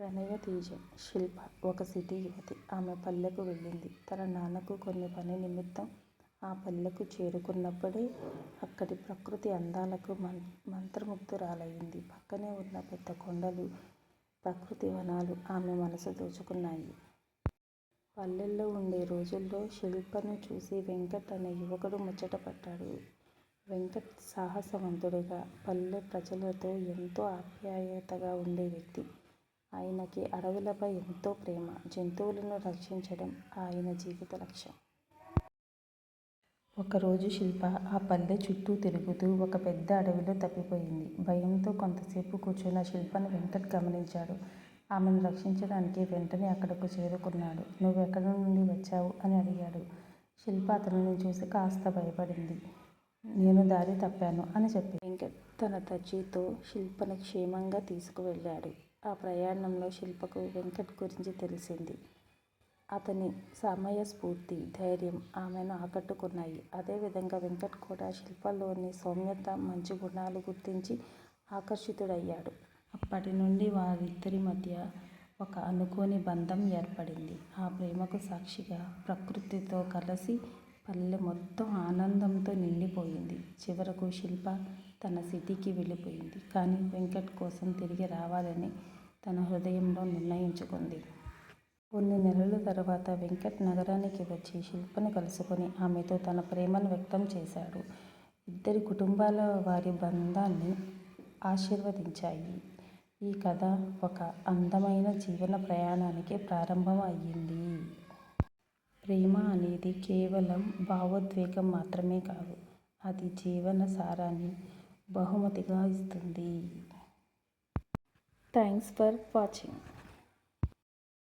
ప్రణయ తేజ శిల్ప ఒక సిటీ యువతి. ఆమె పల్లెకు వెళ్ళింది. తన నాన్నకు కొన్ని పని నిమిత్తం ఆ పల్లెకు చేరుకున్నప్పుడే అక్కడి ప్రకృతి అందాలకు మంత్రముగ్ధురాలయింది. పక్కనే ఉన్న పెద్ద కొండలు, ప్రకృతి వనాలు ఆమె మనసు దోచుకున్నాయి. పల్లెల్లో ఉండే రోజుల్లో శిల్పను చూసి వెంకట్ అనే యువకుడు ముచ్చటపడ్డాడు. వెంకట్ సాహసవంతుడుగా, పల్లె ప్రజలతో ఎంతో ఆప్యాయతగా ఉండే వ్యక్తి. ఆయనకి అడవులపై ఎంతో ప్రేమ. జంతువులను రక్షించడం ఆయన జీవిత లక్ష్యం. ఒకరోజు శిల్ప ఆ పల్లె చుట్టూ తిరుగుతూ ఒక పెద్ద అడవిలో తప్పిపోయింది. భయంతో కొంతసేపు కూర్చున్న శిల్పను వెంకట్ గమనించాడు. ఆమెను రక్షించడానికి వెంటనే అక్కడకు చేరుకున్నాడు. నువ్వెక్కడి నుండి వచ్చావు? అని అడిగాడు. శిల్ప అతనిని చూసి కాస్త భయపడింది. నేను దారి తప్పాను అని చెప్పి వెంకట్ తన తచ్చితో శిల్పను క్షేమంగా తీసుకువెళ్ళాడు. ఆ ప్రయాణంలో శిల్పకు వెంకట్ గురించి తెలిసింది. అతని సమయ స్ఫూర్తి ధైర్యం ఆమెను ఆకట్టుకున్నాయి. అదేవిధంగా వెంకట్ కూడా శిల్పలోని సౌమ్యత, మంచి గుణాలు గుర్తించి ఆకర్షితుడయ్యాడు. అప్పటి నుండి వారిద్దరి మధ్య ఒక అనుకోని బంధం ఏర్పడింది. ఆ ప్రేమకు సాక్షిగా ప్రకృతితో కలిసి పల్లె మొత్తం ఆనందంతో నిండిపోయింది. చివరకు శిల్ప తన సిటీకి వెళ్ళిపోయింది. కానీ వెంకట్ కోసం తిరిగి రావాలని తన హృదయంలో నిర్ణయించుకుంది. కొన్ని నెలల తరువాత వెంకట్ నగరానికి వచ్చి శిల్పను కలుసుకుని ఆమెతో తన ప్రేమను వ్యక్తం చేశాడు. ఇద్దరి కుటుంబాల వారి బంధాన్ని ఆశీర్వదించాయి. ఈ కథ ఒక అందమైన జీవన ప్రయాణానికి ప్రారంభం అయింది. ప్రేమ అనేది కేవలం భావోద్వేగం మాత్రమే కాదు. అది జీవన సారాన్ని బహుమతిగా ఇస్తుంది. Thanks for watching